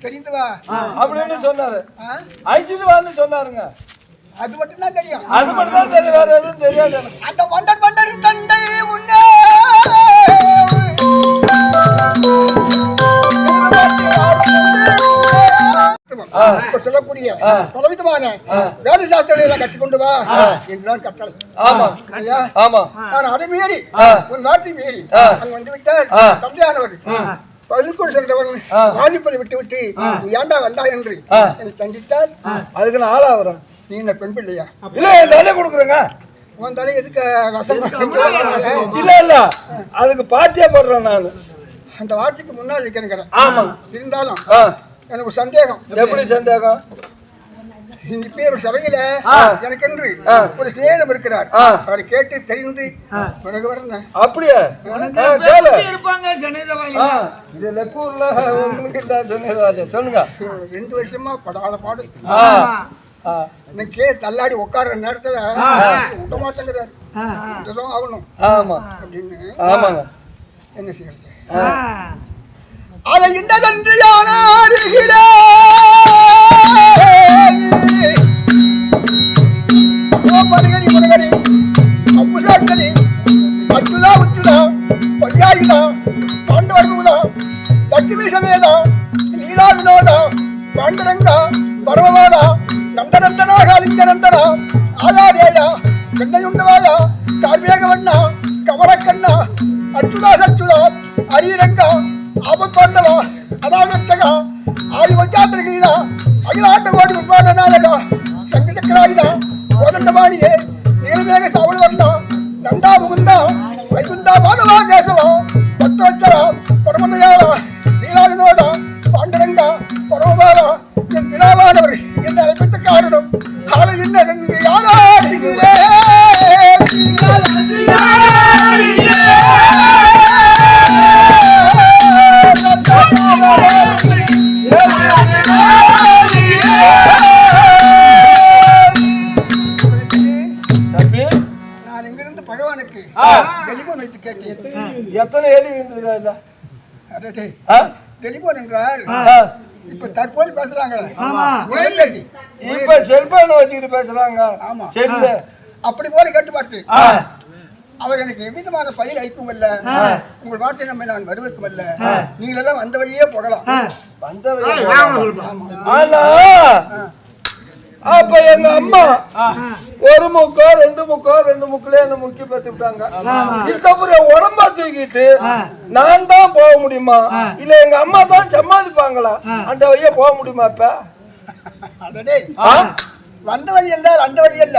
தெரிந்து வா. அப்படின்னு சொன்னாரு. வான்னு சொன்னாருங்க. அது மட்டும் தான் தெரியும். அது மட்டும் தான் தெரியும் வேற எதுவும் தெரியாது. எனக்கு அந்த மன்னர் மன்னர் தந்தை முன்னே. ஆ. இப்ப சொல்லக்கூடிய. பலவிதமான வேத கற்றுக்கொண்டு வா. என்றுதான் கட்டளை. ஆமா. ஆமா. நான் அதை மீறி. உன் வார்த்தை மீறி. அங்க வந்து விட்டால். தந்தையானவர் பள்ளிக்கூட சென்றவன் ஆ. வாலிப்பதை விட்டு விட்டு ஏண்டா வந்தா? என்று. என்னை சந்தித்தால் அதுக்கு நான் ஆளாகிறேன் நீ என்ன பெண் பிள்ளையா? இல்ல என் தலை கொடுக்குறேங்க. உன் தலை எதுக்கு இல்ல இல்ல அதுக்கு பாத்தியா போடுறேன் நான். அந்த வார்த்தைக்கு முன்னால் இருக்கிறேன் ஆமா. இருந்தாலும் எனக்கு சந்தேகம். எப்படி சந்தேகம்? இந்த பேர் சபையில. எனக்கென்று. ஒரு சிநேகம் இருக்கிறார். அவரை கேட்டு தெரிந்து பிறகு வரேன் அப்படியா? இருப்பாங்க இது லக்கூர்ல உங்களுக்கு இந்த சொல்லுங்க. ரெண்டு வருஷமா படாத பாடு. இன்னைக்கே தள்ளாடி உட்கார்ற நேரத்துல விட மாட்டேங்கிறாரு இதுதான் ஆகணும். ஆமா. அப்படின்னு ஆமாங்க. என்ன செய்யறது? ஆ, அதை யான் அறிகிறேன். పడగని పడగని అప్పులాగని అచ్చులా ఉచ్చులా పర్యాయుల పాండవర్గుల లక్ష్మీ సమేత నీలా వినోద పాండరంగ పర్వవాద నందనందనా కాలించనందన ఆదార్యాయ వెన్నయుండవాయ కార్మేగవన్న కవరకన్న అచ్చులా సచ్చులా హరిరంగ ஹரிரங்கா ஆபத்தாண்டவா அநாகத்தகா ஆதி அகிலாண்ட கோடி உட்பாட நாயகா சங்கச்சக்கராயுதா கோதண்டபாணியே நீலமேக சாவல் வந்தா நந்தா முகுந்தா வைகுந்தா மாதவா கேசவா பக்தோச்சரா பரமதயாளா வைத்து கேட்டேன் எத்தனை எலி விழுந்ததா ஆ? டெலிபோன் என்றால். இப்ப தற்போது பேசுறாங்களே. ஆமா. உயர்ந்தது. இப்ப செல்போன் வச்சுக்கிட்டு பேசுறாங்க. ஆமா. அப்படி போல கேட்டு பார்த்து. ஆ, அவர் எனக்கு எவ்விதமான பயிர் அளிக்கும் அல்ல உங்கள் வார்த்தை நம்பி நான் வருவதற்கும் அல்ல. நீங்கள் எல்லாம் வந்த வழியே போகலாம். வந்த வழியா ஆனா அப்ப எங்க அம்மா ஒரு முக்கோ ரெண்டு முக்கோ ரெண்டு முக்குல என்ன முக்கி பத்து விட்டாங்க. இதுக்கப்புறம் என் உடம்பா தூக்கிட்டு நான் தான் போக முடியுமா? இல்ல எங்க அம்மா தான் சம்பாதிப்பாங்களா அந்த வழியா போக முடியுமா இப்ப? வந்த வழி என்றால் அந்த வழி அல்ல.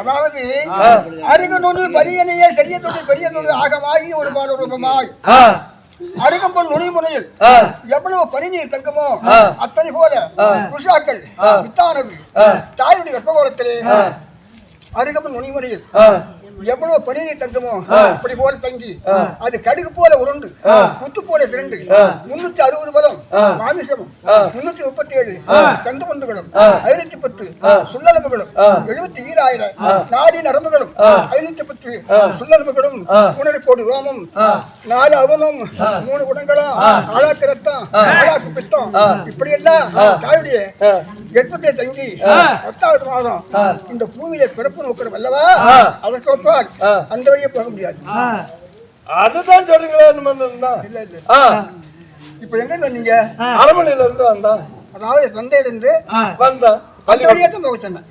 அதாவது. அருகு நூறு பரியனையே சரிய நூறு பெரிய நூறு ஆகமாகி ஒரு பால ரூபமாய் ஆ, அருகம்பொன் நுனி முனையில் ஆ, எவ்வளவு பனிநீர் தங்கமோ. அத்தனை போல புருஷாக்கள் ஆ. வித்தானது. தாயுடைய கர்ப்பகோலத்திலே ஆ. அருகம்பொன் நுனி முனையில் ஆ, எவ்வளவு பனிநீர் தங்கமோ. அப்படி போல தங்கி. அது கடுகு போல உருண்டு ஆ. முத்து போல திரண்டு. முன்னூத்தி அறுபது பதம் ஆ. மாமிசமும். முன்னூத்தி முப்பத்தி ஏழு. சந்து பந்துகளும். ஐநூத்தி பத்து. சுள்ளலம்புகளும். எழுபத்தி ஈராயிரம். நாடி நரம்புகளும். ஐநூத்தி பத்து. சுள்ளலம்புகளும். மூணரை கோடி ரோமம். நாலு அவனும் மூணு குடங்களும் ஆ. ஆளாக்கு ரத்தம். ஆளாக்கு பித்தம். இப்படி எல்லாம். தாயுடைய. கர்ப்பத்தை தங்கி. பத்தாவது மாதம். இந்த பூமியில பிறப்பு நோக்கிறோம் அல்லவா ஆ. ஆ. அந்த வழியே போக முடியாது. அதுதான் சொல்லுங்களேன் தான் இல்ல இல்ல. ஆ, இப்ப எங்க வந்தீங்க அரமனையில இருந்து வந்தான். அதாவது தந்தையிலிருந்து வந்தான். அந்த பள்ளிக்கூடம். வழியே தான் போக சொன்னேன்.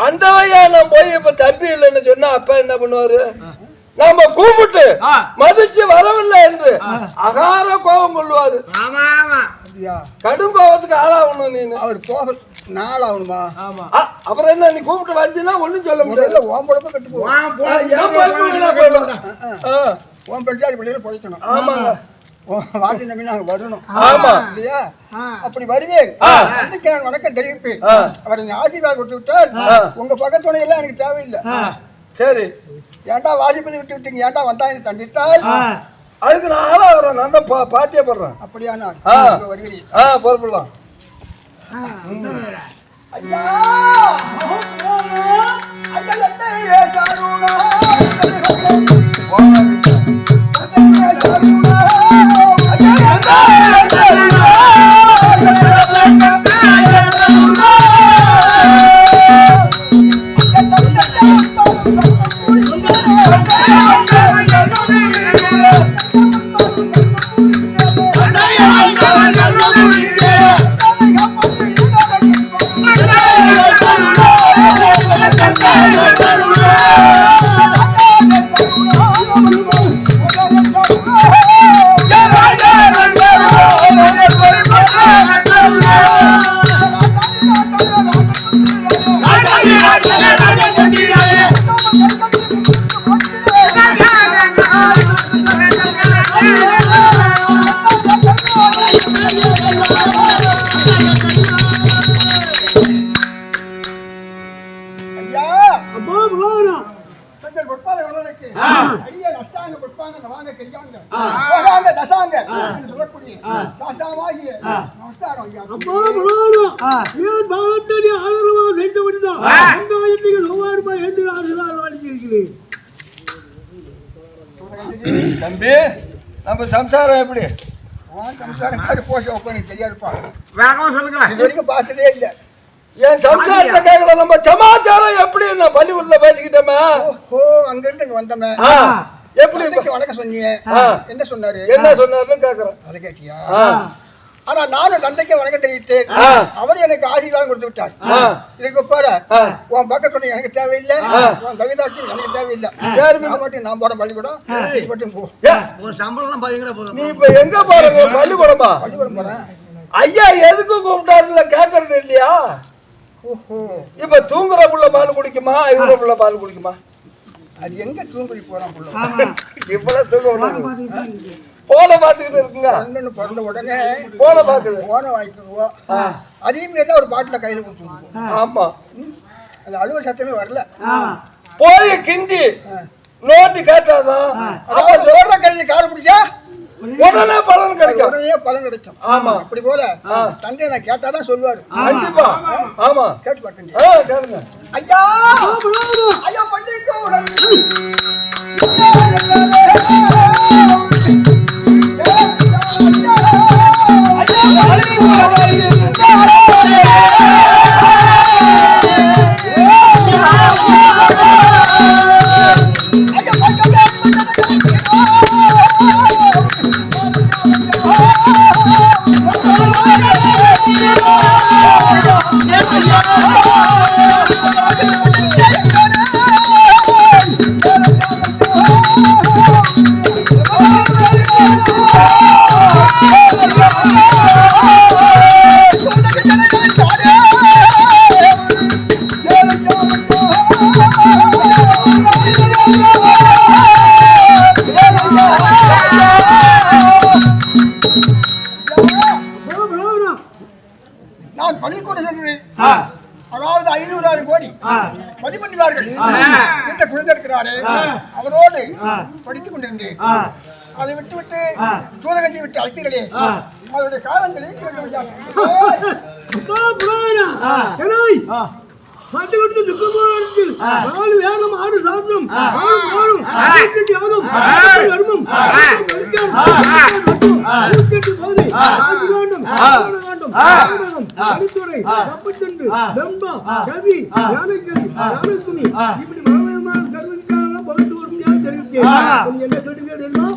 அந்த வழியா நான் போய் இப்ப தம்பி இல்லைன்னு சொன்னா அப்பா என்ன பண்ணுவாரு? நாம கூப்பிட்டு மதிச்சு வரவில்லை என்று அகார கோபம் கொள்வாரு. ஆமா ஆமா. அப்படியா கடும் கோபத்துக்கு ஆளாகணும் நீனு. அவர் போக நாள் ஆகணுமா ஆமா அப்புறம் என்ன நீ கூப்பிட்டு வந்தீங்கன்னா ஒண்ணும் சொல்ல முடியாது. ஓம் பொழப்ப கட்டு ஓம் படிச்சாதி பிள்ளைகளை பொழைக்கணும் ஆமாங்க. வாட்டி நம்பி நாங்க வரணும். ஆமா. இல்லையா? அப்படி வருவேன். அன்னைக்கு நான் வணக்கம் தெரிவிப்பேன். அவரை நீ ஆசீர்வாதம் கொடுத்து விட்டால். உங்க பக்கத்துணை எல்லாம் எனக்கு தேவையில்லை. சரி. ஏன்டா வாஜிபதி விட்டு விட்டீங்க? ஏன்டா வந்தா எனக்கு தண்டித்தால் அதுக்கு நான் ஆளாகிறேன் நான் தான் பா- பாட்டியே படுறேன். அப்படியானால் ஆ. ஆ பொறுப்பிடலாம் ஐயா! ஐயா Yeah. தம்பி நம்ம சம்சாரம் எப்படி? ஆ, சம்சாரம் மாதிரி போஷ உட்காந்து தெரியாதுப்பா. வேகமா சொல்லுங்க. இது வரைக்கும் பார்த்ததே இல்ல. என் சம்சாரத்தை கேட்கல நம்ம சமாச்சாரம் எப்படி நான் பள்ளிக்கூடல பேசிக்கிட்டோமே? ஓ அங்க இருந்து இங்க வந்தமே. எப்படி வணக்கம் சொன்னீங்க. என்ன சொன்னாரு? என்ன சொன்னாருன்னு கேக்குறேன். அதை கேட்டியா? ஆனா நானும் தந்தைக்கு வணக்கம் தெரிவித்தேன். அவர் எனக்கு ஆசீர்வாதம் கொடுத்து விட்டார். இதுக்கு பாரு ஆ. உன் பக்கம் கொண்டு எனக்கு தேவையில்லை. உன் கவிதாட்சி எனக்கு தேவையில்லை. மட்டும் நான் போற பள்ளிக்கூடம் மட்டும் போ. ஒரு சம்பளம் போதும். நீ இப்ப எங்க பாருங்க பள்ளிக்கூடமா? பள்ளிக்கூடம் போறேன். ஐயா எதுக்கு கூப்பிட்டாருல கேக்குறது இல்லையா? இப்ப தூங்குற புள்ள பால் குடிக்குமா? இவர புள்ள பால் குடிக்குமா? அது எங்க தூங்குறி போறான் புள்ள? இவ்வளவு தூங்க. போன பாத்துக்கிட்டு இருக்குங்க. அண்ணன்னு பிறந்த உடனே போன பாக்குது போன வாங்கிக்குவோம் அதையும் கேட்டா ஒரு பாட்டில கையில கொடுத்துருவோம். ஆமா. அது அழுவ சத்தமே வரல. போய் கிண்டி நோட்டு கேட்டாதான் அதாவது சோழ கையில கார பிடிச்சா? உடனே பலன் கிடைக்கும். உடனே பலன் கிடைக்கும். ஆமா. அப்படி போல தந்தை நான் கேட்டாதான் சொல்லுவாரு. கண்டிப்பா. ஆமா. கேட்டு கேளுங்க. ஐயா! ஐயா பள்ளிக்கு உடனே அதாவது ஐநூறு கோடி மதிப்பெண்வார்கள் வீட்டை குழந்தை இருக்கிறாரு அவரோடு படித்துக் கொண்டிருந்தேன். அதை விட்டு விட்டு சூதகஞ்சி விட்டு அழைத்தீர்களே. அவருடைய காலங்களை ஐயா. பட்டு கொடுத்து துக்கமானது நாலு வேகம் ஆறு சாத்திரம் ஆறு நாளும் நூற்றி ஆகும் வருமம் நூற்றி பகுதி ஆசி வேண்டும் வேண்டும் ஆசிரகம் கலித்துறை கப்பத்தண்டு வெம்பா கவி இப்படி பகுத்து வரும் என்ன எல்லாம்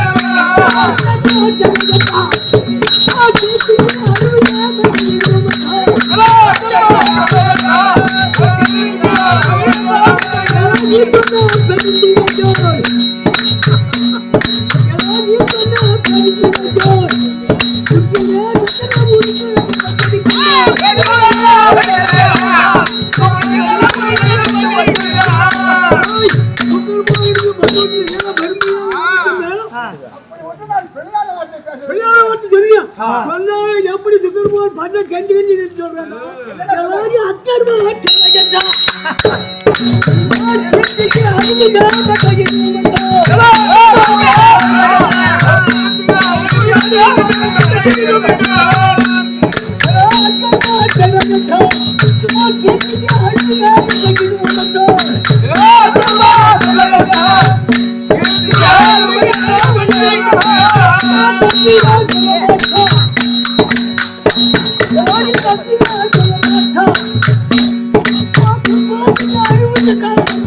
எப்படி சுகர் போர் பண்ண கஞ்சி கஞ்சி சொல்றாங்க அக்கர்மா தெரியும் சொன்னாலும் எப்படி சுக்கரமோகன் பண்ண கஞ்சி கஞ்சி சொல்றேன் எல்லாரும் அக்கர்மா சொல்லுங்கடா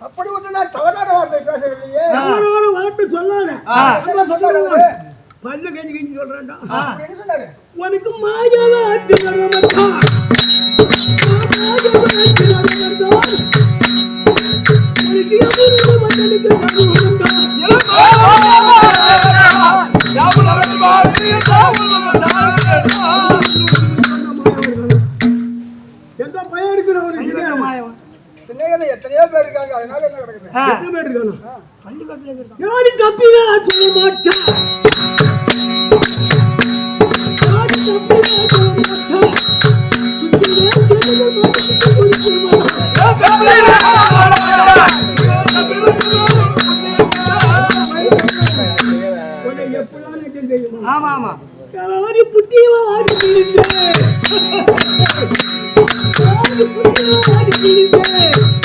அப்படி ஒன்று நான் தவறான வார்த்தை பேசவில்லையே. அவரோட வார்த்தை சொல்லாத? பல்ல கஞ்சி கஞ்சி சொல்றேன்டா? உனக்கு மாயாவ ஆட்சி எந்த பையன் இருக்கிறவன் மாயவன் சிநேகிதன் எத்தனையோ பேர் இருக்காங்க அதனால என்ன எத்தனை பேர் யாரும் தப்பினா சொல்ல மாட்டான் யாரும் தப்பினா சொல்ல மாட்டான்? ஆமா ஆமா ஆடி புட்டியவா ஆடி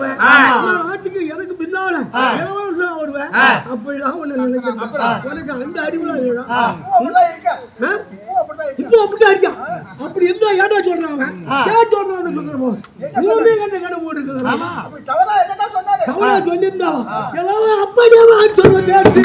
வருவேன். எனக்கு பின்னால வருவேன். அப்படிலாம் உன்னை நினைக்கிறேன். உனக்கு அந்த அறிவுலாம். இப்போ அப்படிதான் இருக்கா? அப்படி இருந்தா ஏன்டா சொல்றாங்க ஏன் சொல்றான்னு சொல்றோம் மூணு கண்ட கடை போட்டுருக்காங்க அப்படி தவறா சொல்லியிருந்தா எல்லாரும் அப்படியே சொல்ல கேட்டு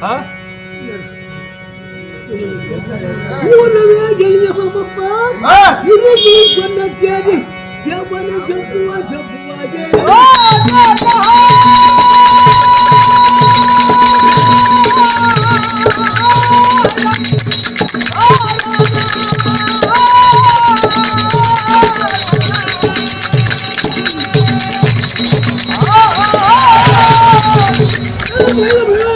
Ha? Oraya gelince babam. Ha? Yine bir cennet yani. Çabanın kapıma kapıma gelin. Ha! Ha! Ha! ஒரு மொழி என்று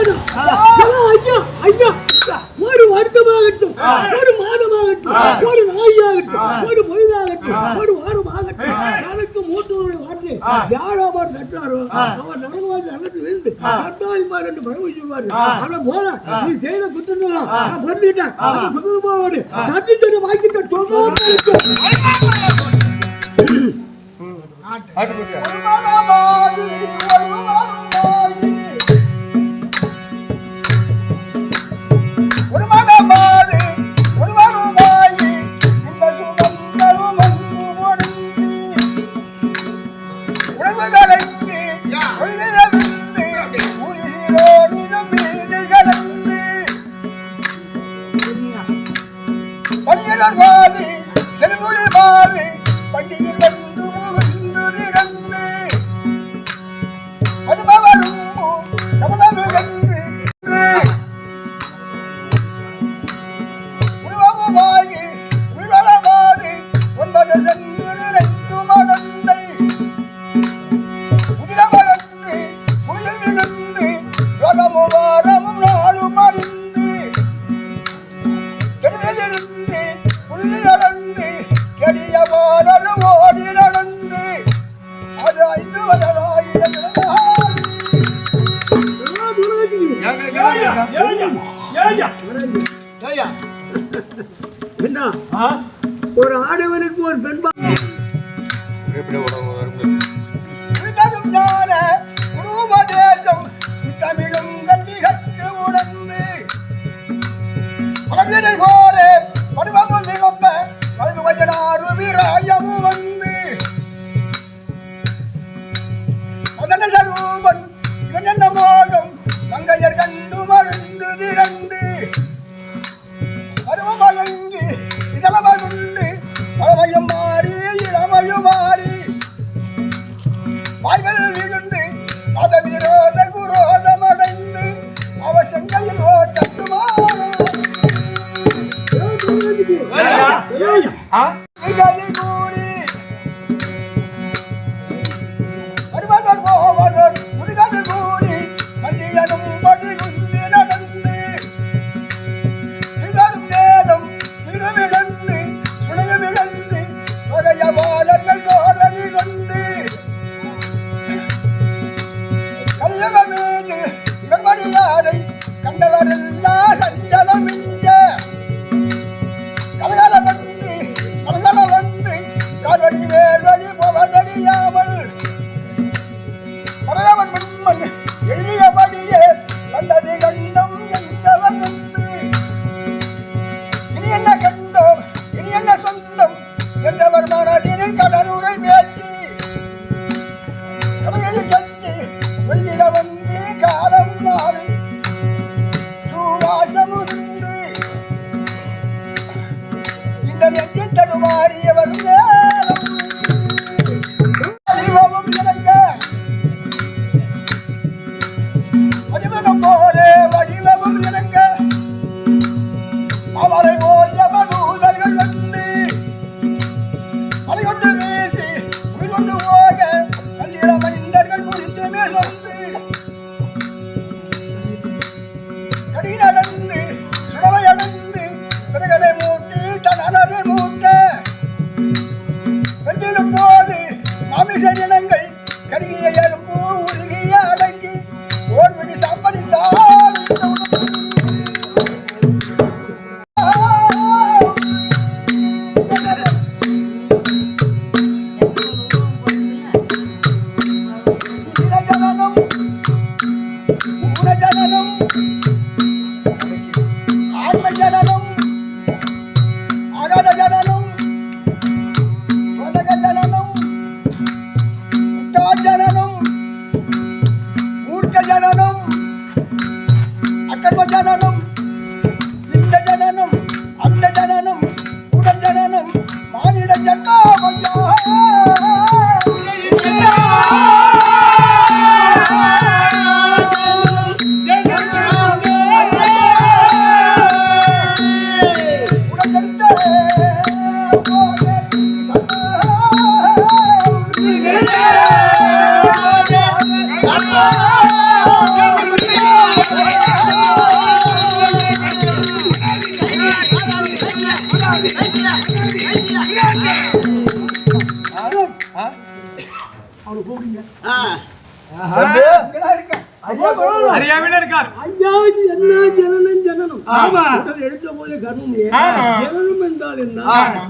யாரோ அவர் தட்டுவாரோ அவர் நடனவாதி நடந்து விழுந்து தட்டாதி ரெண்டு மரம் வச்சிருவாரு ஆனா போல நீ செய்த குத்தலாம் நான் பொருந்துக்கிட்டேன் சுதந்திர போவாடு தட்டிட்டு Bye. ஒரு ஆடவனுக்கு ஒரு பெண்பா தமிழும் கல்வி கற்று உணர்ந்து போல படுவமும் மிகும்ப மருதுவஜனாறு வீராயம். முருகன் கூறி மண்டியனும் படுகும் அவரு கூப்பிடுங்க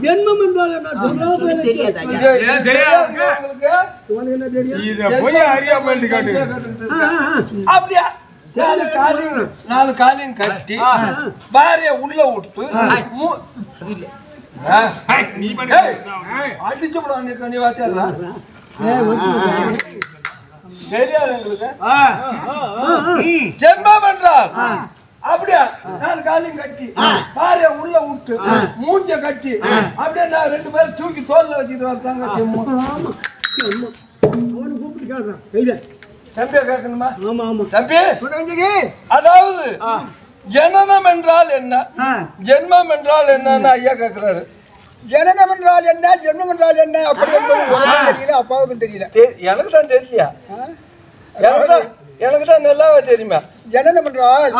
என்ன ஜனனம் தெரியாது என்ன அப்படியா? நாலு காலையும் நாலு காலையும் கட்டி பாரிய உள்ள விட்டு அடிச்சு நீ கனி வாத்தியாரா தெரியாது எங்களுக்கு. அப்படியா? நாலு காலையும் கட்டி பாரிய உள்ள விட்டு மூஞ்ச கட்டி அப்படியே நான் ரெண்டு பேரும் தூக்கி தோல்ல வச்சுட்டு வந்தாங்க செம்மு கூப்பிட்டு தம்பியை கேட்கணுமா? ஆமா ஆமா. தம்பி? அதாவது ஜனனம் என்றால் என்ன? ஜென்மம் என்றால் என்னன்னு ஐயா கேக்குறாரு. ஜனனம் என்றால் என்ன? ஜென்மம் என்றால் என்ன? அப்படி என்பது உனக்கும் தெரியல அப்பாவுக்கும் தெரியல. எனக்கு தான் தெரியலையா? எனக்கு தான் எனக்கு தான் நல்லாவே தெரியுமா. ஜனனம் என்றால்.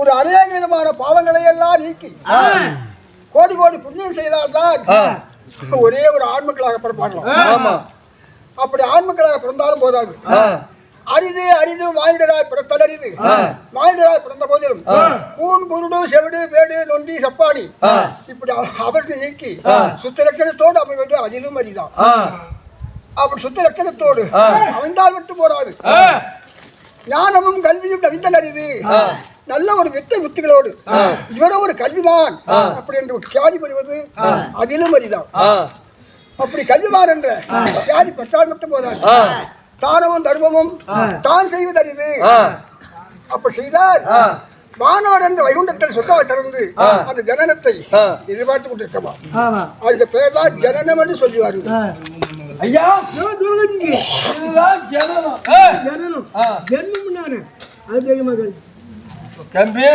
ஒரு அநேக விதமான பாவங்களை எல்லாம் நீக்கி கோடி கோடி புண்ணியம் செய்தால்தான். ஒரே ஒரு ஆண்மக்களாக பிறப்பாங்களாம் ஆமா. அப்படி ஆண்மக்களாக பிறந்தாலும் போதாது. அரிது அரிது மானிடராய் பிறத்தல் அரிது மானிடராய் பிறந்த போதிலும் கூன் குருடு செவிடு வேடு நொண்டி சப்பானி ஆ. இப்படி அவற்றை நீக்கி சுத்த லட்சணத்தோடு அமைவது அதிலும் அரிதான். அப்படி சுத்த லட்சணத்தோடு. அமைந்தால் போராது ஆ. ஞானமும் கல்வியும் நவிந்தல் அரிது நல்ல ஒரு வித்தை புத்திகளோடு இவர ஒரு கல்விமான். அப்படி என்று தியாகி பெறுவது அதிலும் அரிதான். அப்படி கல்விமான் என்ற தியாகி பெற்றால் மட்டும் போதாது. தானமும் தர்மமும் தான் செய்வது. அப்படி செய்தால் ஆ. வானவர் என்ற வைகுண்டத்தில் சொல்லாவை திறந்து அந்த ஜனனத்தை. எதிர்பார்த்து கொண்டிருக்கமா அதுக்கு பேர் தான் ஜனனம் என்று சொல்லுவார்கள். ஐயா! ஜனனம். ஜனனம். ஜென்மம் நானே. அது தெரியுமா தம்பி?